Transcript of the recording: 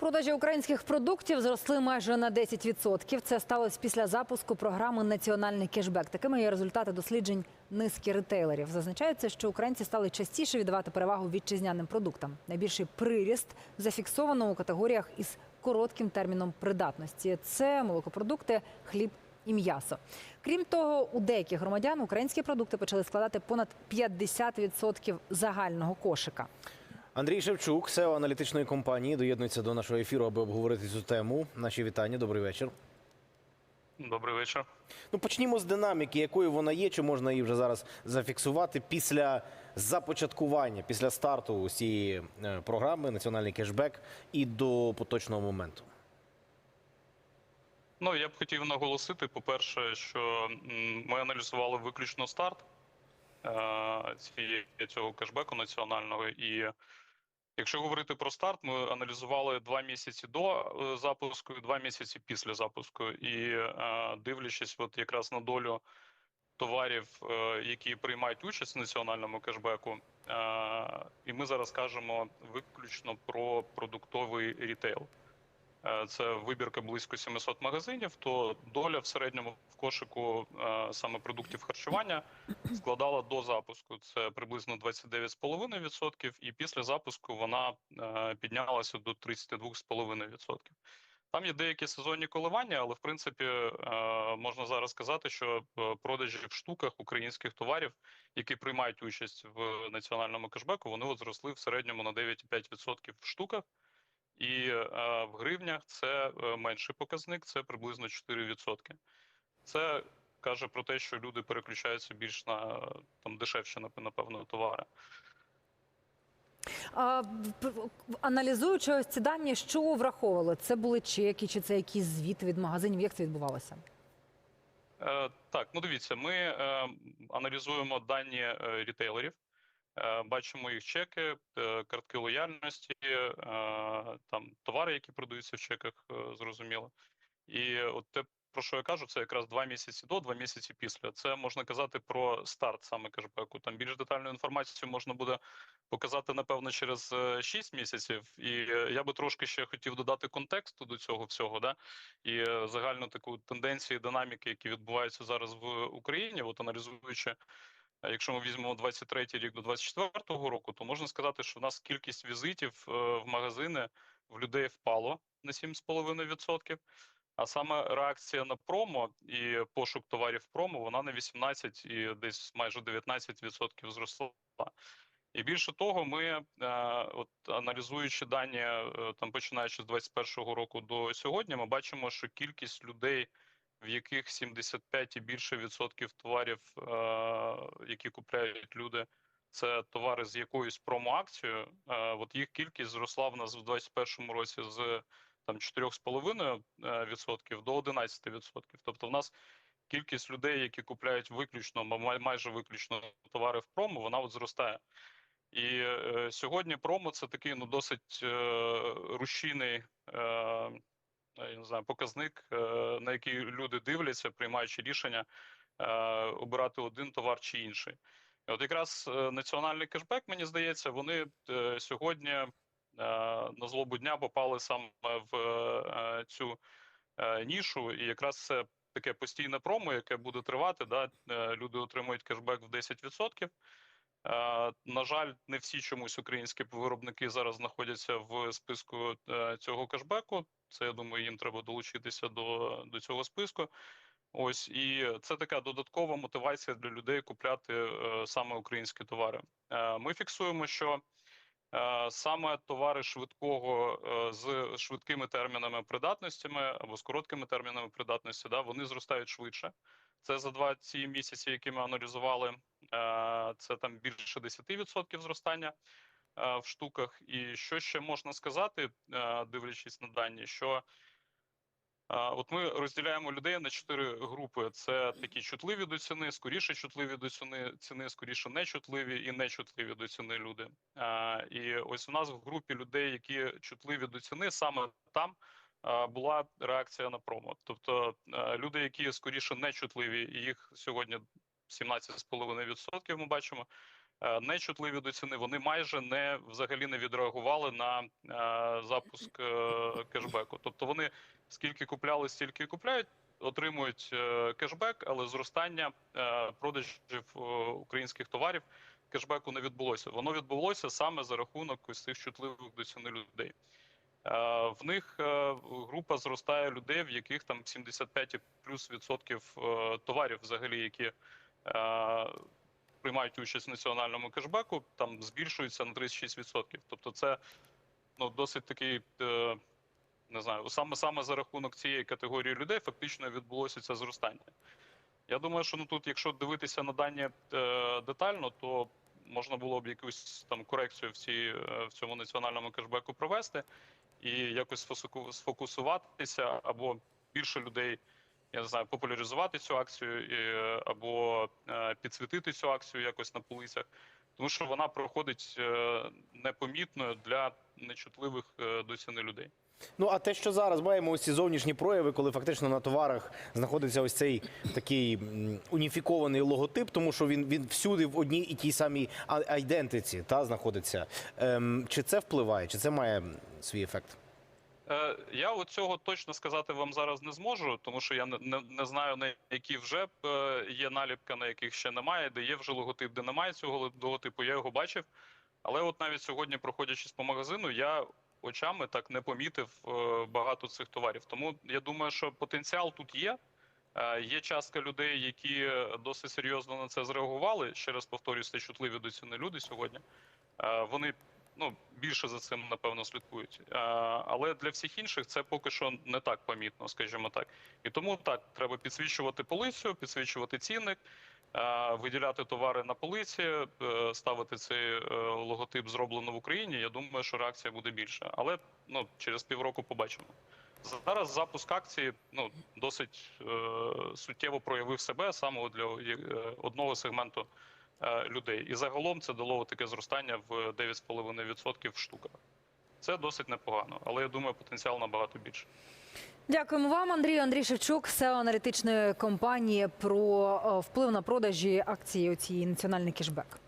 Продажі українських продуктів зросли майже на 10%. Це сталося після запуску програми Національний кешбек. Такими є результати досліджень низки ретейлерів. Зазначається, що українці стали частіше віддавати перевагу вітчизняним продуктам. Найбільший приріст зафіксовано у категоріях із коротким терміном придатності. Це молокопродукти, хліб і м'ясо. Крім того, у деяких громадян українські продукти почали складати понад 50% загального кошика. Андрій Шевчук, SEO аналітичної компанії, доєднується до нашого ефіру, аби обговорити цю тему. Наші вітання. Добрий вечір. Добрий вечір. Ну почнімо з динаміки, якою вона є, чи можна її вже зараз зафіксувати після започаткування, після старту цієї е, програми Національний кешбек і до поточного моменту. Ну я б хотів наголосити, по-перше, що ми аналізували виключно старт е, цього кешбеку національного. І якщо говорити про старт, ми аналізували два місяці до е, запуску, і два місяці після запуску. І е, дивлячись, от якраз на долю товарів, е, які приймають участь в національному кешбеку, і ми зараз кажемо виключно про продуктовий рітейл. Е, Це вибірка близько 700 магазинів. То доля в середньому в кошику е, саме продуктів харчування складала до запуску. Це приблизно 29,5%, і після запуску вона е, піднялася до 32,5%. Там є деякі сезонні коливання, але в принципі можна зараз сказати, що продажі в штуках українських товарів, які приймають участь в національному кешбеку, вони от зросли в середньому на 9,5% в штуках. І е, в гривнях це е, менший показник, це приблизно 4%. Це каже про те, що люди переключаються більш на там дешевші, напевно, товари. А, аналізуючи ось ці дані, що враховували? Це були чеки, чи це якісь звіти від магазинів? Як це відбувалося? Е, так, ну дивіться, ми е, аналізуємо дані е, рітейлерів, бачимо їх чеки, е, картки лояльності, е, там товари, які продаються в чеках, е, зрозуміло. І от те, про що я кажу, це якраз два місяці до, два місяці після. Це можна казати про старт саме кешбеку. Там більш детальну інформацію можна буде показати, напевно, через е, 6 місяців. І е, я би трошки ще хотів додати контексту до цього всього, да? і е, загальну таку тенденцію динаміки, які відбуваються зараз в Україні, от аналізуючи. Е, Якщо ми візьмемо 23 рік до 24 року, то можна сказати, що в нас кількість візитів е, в магазини в людей впало на 7,5%. А саме реакція на промо і пошук товарів промо, вона на 18 і десь майже 19% зросла. І більше того, ми, е, от аналізуючи дані, е, там починаючи з 21-го року до сьогодні, ми бачимо, що кількість людей, в яких 75 і більше відсотків товарів, е, які купляють люди, це товари з якоюсь промоакцією. Е, от їх кількість зросла в нас в 21-му році з там 4,5% до 11%. Тобто, в нас кількість людей, які купляють виключно май- майже виключно товари в промо, вона от зростає. І е, сьогодні промо це такий ну досить е, рушійний е, я не знаю, показник, е, на який люди дивляться, приймаючи рішення е, обирати один товар чи інший. І от якраз е, національний кешбек, мені здається, вони сьогодні на злобу дня попали саме в цю нішу, і якраз це таке постійне промо, яке буде тривати. Да? Люди отримують кешбек в 10%. Е, На жаль, не всі чомусь українські виробники зараз знаходяться в списку е, цього кешбеку. Це я думаю, їм треба долучитися до, до цього списку. Ось і це така додаткова мотивація для людей купляти е, саме українські товари. Ми фіксуємо, що саме товари швидкого з швидкими термінами придатностями або з короткими термінами придатності, да, вони зростають швидше. Це за два ці місяці, які ми аналізували. Е, Це там більше 10% зростання е, в штуках. І що ще можна сказати, е, дивлячись на дані, що От ми розділяємо людей на чотири групи: це такі чутливі до ціни, скоріше чутливі до ціни, ціни скоріше нечутливі і нечутливі до ціни люди. І ось у нас в групі людей, які чутливі до ціни, саме там була реакція на промо. Тобто люди, які скоріше нечутливі, і їх сьогодні 17,5% ми бачимо. е, не чутливі до ціни, вони майже не взагалі не відреагували на е, запуск е, кешбеку. Тобто вони скільки купляли, стільки купляють, отримують е, кешбек, але зростання е, продажів українських товарів кешбеку не відбулося. Воно відбулося саме за рахунок ось цих чутливих до ціни людей. В них група зростає людей, в яких там 75 і плюс відсотків товарів, взагалі, які приймають участь в національному кешбеку, там збільшується на 36%. Тобто, це ну досить такий. е, Не знаю, саме саме за рахунок цієї категорії людей фактично відбулося це зростання. Я думаю, що ну тут, якщо дивитися на дані е, детально, то можна було б якусь там корекцію в цій е, в цьому національному кешбеку провести і якось сфокусуватися, або більше людей, я не знаю, популяризувати цю акцію, і, або е, підсвітити цю акцію якось на полицях, тому що вона проходить е, непомітною для нечутливих е, до ціни людей. Ну а те, що зараз маємо ось ці зовнішні прояви, коли фактично на товарах знаходиться ось цей такий уніфікований логотип, тому що він він всюди в одній і тій самій айдентиці та знаходиться. Ем, чи це впливає, чи це має свій ефект? Е, Я цього точно сказати вам зараз не зможу, тому що я не, не, знаю, на які вже е, є наліпка, на яких ще немає, де є вже логотип, де немає цього логотипу. Я його бачив. Але от навіть сьогодні, проходячись по магазину, я очами так не помітив е, багато цих товарів. Тому я думаю, що потенціал тут є. Є частка людей, які досить серйозно на це зреагували. Ще раз повторюю, це чутливі до ціни люди сьогодні. Вони ну, більше за цим, напевно, слідкують. Е, Але для всіх інших це поки що не так помітно, скажімо так. І тому так, треба підсвічувати полицю, підсвічувати цінник, е, виділяти товари на полиці, е, ставити цей логотип зроблено в Україні. Я думаю, що реакція буде більша. Але ну, через півроку побачимо. Зараз запуск акції ну, досить е, суттєво проявив себе саме для одного сегменту людей. І загалом це дало таке зростання в 9,5% штука. Це досить непогано, але я думаю, потенціал набагато більше. Дякуємо вам, Андрій. Андрій Шевчук, SEO аналітичної компанії про е, вплив на продажі акції у цій національний кешбек.